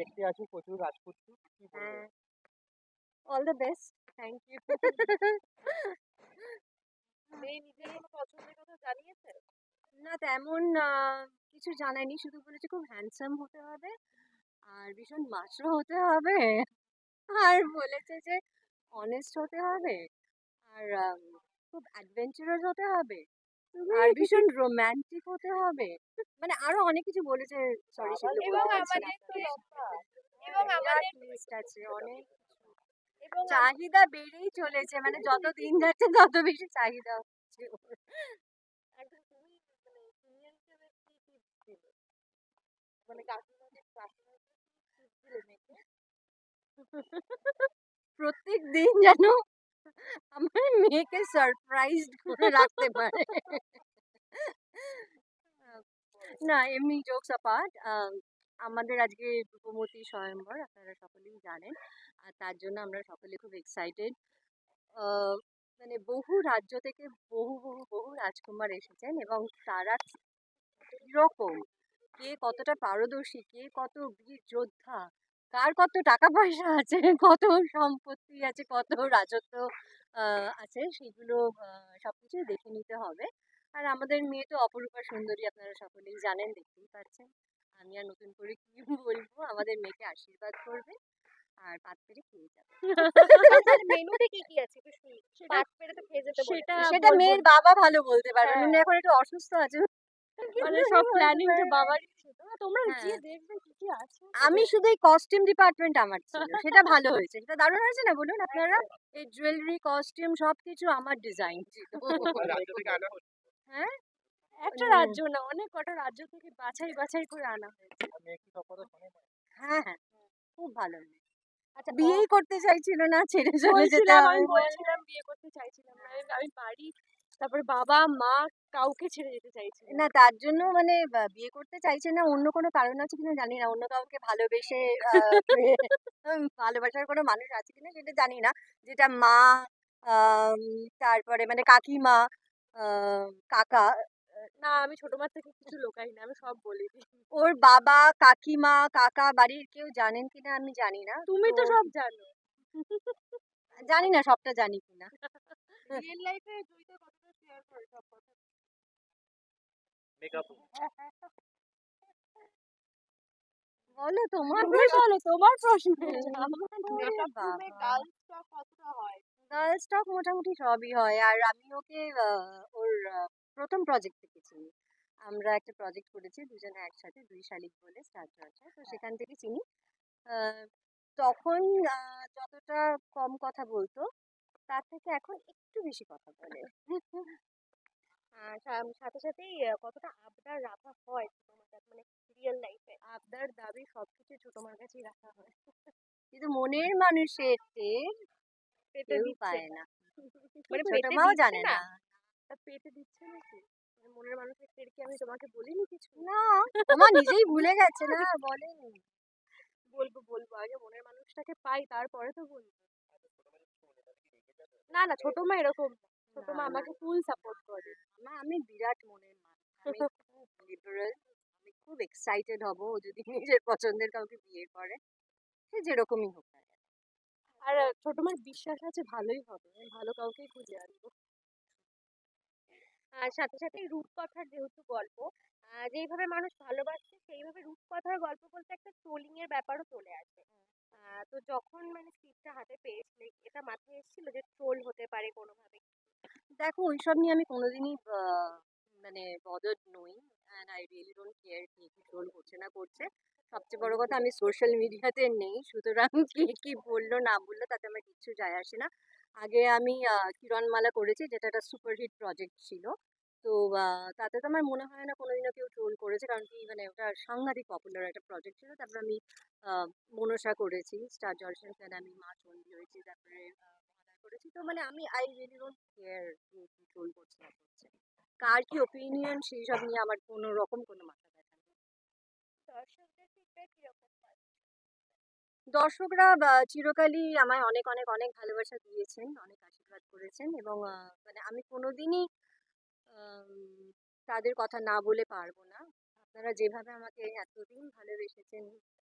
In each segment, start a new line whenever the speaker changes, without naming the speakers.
দেখতে আছি প্রচুর রাজপুত্র কি বলব?
All the best thank you
মেয়ে নিজের কোনো পছন্দের কথা জানিয়েছে?
না তেমন কিছু জানায়নি শুধু বলেছে খুব হ্যান্ডসাম হতে হবে আর ভীষণ মাছরো হতে হবে। আর বলেছে যে অনেস্ট হতে হবে আর খুব অ্যাডভেঞ্চারাস হতে হবে আর ভীষণ রোম্যান্টিক হতে হবে। মানে আরও অনেক কিছু বলেছে সরি সেগুলো
এবং আমাদের তো এবং আমাদের
list আছে অনেক
এবং
চাহিদা বেড়েই চলেছে মানে যত দিন যাচ্ছে তত বেশি চাহিদা হচ্ছে
তুমি মানে মানে
প্রত্যেক দিন যেন আমার মেয়েকে সারপ্রাইজড করে রাখতে পারে। না, এমনি জোকস অ্যাপার্ট আমাদের আজকে রূপমতি স্বয়ম্বর, আপনারা সকলেই জানেন। আর তার জন্য আমরা সকলে খুব এক্সাইটেড মানে বহু রাজ্য থেকে বহু বহু বহু রাজকুমার এসেছেন এবং তারা কীরকম? কে কতটা পারদর্শী? কে কত বীর যোদ্ধা? কার কত টাকা পয়সা আছে? কত সম্পত্তি আছে? কত রাজত্ব আছে? সেগুলো সব কিছুই দেখে নিতে হবে। আর আমাদের মেয়ে তো অপরূপা সুন্দরী আপনারা সকলেই জানেন দেখতেই পাচ্ছেন। আমি আর নতুন করে কি বলব আমাদের মেয়েকে আশীর্বাদ করবে আর পাত পেরে খেয়ে যাবে।
মেনুতে কি কি আছে? একটু পেরে তো খেয়ে যেতে
সেটা সেটা মেয়ের বাবা ভালো বলতে পারবে।
হ্যাঁ।
উনি এখন একটু অসুস্থ আছে।
মানে সব প্ল্যানিংটা বাবারই ছিল। তোমরা
হ্যাঁ।
গিয়ে দেখবে কি কি আছে।
আমি শুধু এই কস্টিউম ডিপার্টমেন্ট আমার ছিল। সেটা ভালো হয়েছে। সেটা দারুণ হয়েছে না? বলুন আপনারা। এই জুয়েলারি কস্টিউম সবকিছু আমার ডিজাইন ছিল। হ্যাঁ?
একটা রাজ্য না অনেক কটা রাজ্য থেকে বাছাই বাছাই করে আনা হয়েছে?
হ্যাঁ হ্যাঁ খুব ভালো
আচ্ছা
বিয়েই করতে চাইছিল না ছেড়ে চলে যেতে
আমি বলছিলাম বিয়ে করতে চাইছিলাম না। আমি- বাড়ি তারপরে বাবা মা কাউকে ছেড়ে যেতে চাইছি
না তার জন্য মানে বিয়ে করতে চাইছে না অন্য কোনো কারণ আছে কিনা জানি না। অন্য কাউকে ভালোবেসে ভালোবাসার কোনো মানুষ আছে কিনা সেটা জানি না। যেটা মা তারপরে মানে কাকিমা কাকা
না আমি ছোট মার থেকে কিছু লোকাই না আমি সব বলে
ওর বাবা কাকিমা কাকা বাড়ির কেউ জানেন কিনা আমি জানি না।
তুমি তো সব জানো।
জানি না সবটা জানি কিনা।
রিয়েল লাইফে জয়িতা কতটা শেয়ার করে সব কথা?
মেকআপ
বলো তোমার
বলো তোমার প্রশ্ন।
মেকআপ
কতটা হয়?
গার্লস টক মোটামুটি সবই হয়। আর আমি ওকে ওর প্রথম প্রজেক্ট থেকে চিনি আমরা একটা প্রজেক্ট করেছি দুজনে একসাথে দুই শালিক বলে স্টার চর্চা তো সেখান থেকে চিনি। তখন যতটা কম কথা বলতো তার থেকে এখন একটু বেশি কথা বলে।
সাথে সাথেই কতটা আবদার রাখা হয় মানে রিয়েল লাইফে
আবদার দাবি সবকিছু ছোট মার কাছেই রাখা হয়। কিন্তু মনের মানুষের পায়
না। মানে
ছোট মাও জানে না।
দিচ্ছে নাকি মানে মনের মানুষের কি আমি তোমাকে বলিনি কিছু?
না তোমা নিজেই ভুলে গেছে না বলেনি।
বলব বলব। আগে মনের মানুষটাকে পাই তারপরে তো বলব। না না ছোট মা এরকম। ছোট মা আমাকে ফুল সাপোর্ট করে।
মা আমি বিরাট মনের মানুষ আমি খুব লিবারেল আমি খুব এক্সাইটেড হব যদি নিজের পছন্দের কাউকে বিয়ে করে। সে যেরকমই হোক।
আর ছোট মার বিশ্বাস আছে ভালোই হবে। ভালো কাউকেই খুঁজে আনব। আর সাথে সাথে রূপকথার যেহেতু গল্প যেইভাবে মানুষ ভালোবাসছে সেইভাবে রূপকথার গল্প বলতে একটা ট্রোলিং এর ব্যাপারও চলে আসে। তো যখন মানে স্ক্রিপ্টটা হাতে পেয়েছিলে, এটা মাথায় এসেছিল যে ট্রোল হতে পারে কোনোভাবে?
দেখো, ওইসব নিয়ে আমি কোনোদিনই মানে বদর নই। And I really don't care কে কি ট্রোল করছে না করছে। সবচেয়ে বড় কথা আমি সোশ্যাল মিডিয়াতে নেই। সুতরাং কে কি বলল, না বলল, তাতে আমার কিচ্ছু যায় আসে না। আগে আমি কিরণমালা করেছি, যেটা একটা সুপারহিট প্রজেক্ট ছিল। তো তাতে তো আমার মনে হয় না কোনোদিনও কেউ ট্রোল করেছে, কারণ কি মানে ওটা সাংঘাতিক পপুলার একটা প্রজেক্ট ছিল। তারপর আমি মনসা করেছি স্টার জলসেন খান আমি মা চন্ডী হয়েছি, তারপরে করেছি। তো মানে আমি I really don't care troll করছে, না করছে। কার কি ওপিনিয়ন সেই সব নিয়ে আমার কোনো রকম কোনো মাথা ব্যথা নেই। দর্শকরা চিরকালই আমায় অনেক অনেক অনেক ভালোবাসা দিয়েছেন, অনেক আশীর্বাদ করেছেন এবং মানে আমি কোনোদিনই তাদের কথা না বলে পারব না। আপনারা যেভাবে আমাকে এতদিন ভালোবেসেছেন,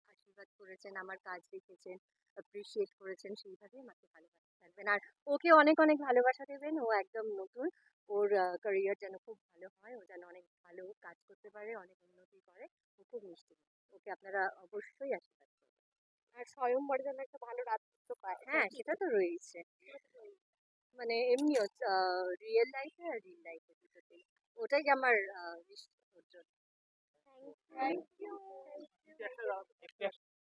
আশীর্বাদ করেছেন, আমার কাজ দেখেছেন অ্যাপ্রিসিয়েট করেছেন, সেইভাবেই আমাকে ভালোবাসতে থাকবেন। আর ওকে অনেক অনেক ভালোবাসা দেবেন। ও একদম নতুন। ওর ক্যারিয়ার যেন খুব ভালো হয়। ও যেন অনেক ভালো কাজ করতে পারে অনেক উন্নতি করে। ও খুব মিষ্টি। ওকে আপনারা অবশ্যই আশীর্বাদ করবেন।
আর স্বয়ংবর যেন একটা ভালো রাজত্ব পায়।
হ্যাঁ সেটা তো রয়েছে। মানে এমনিও রিয়েল লাইফে আর রিয়েল লাইফে দুটোতেই ওটাই আমার জন্য
থ্যাংক ইউ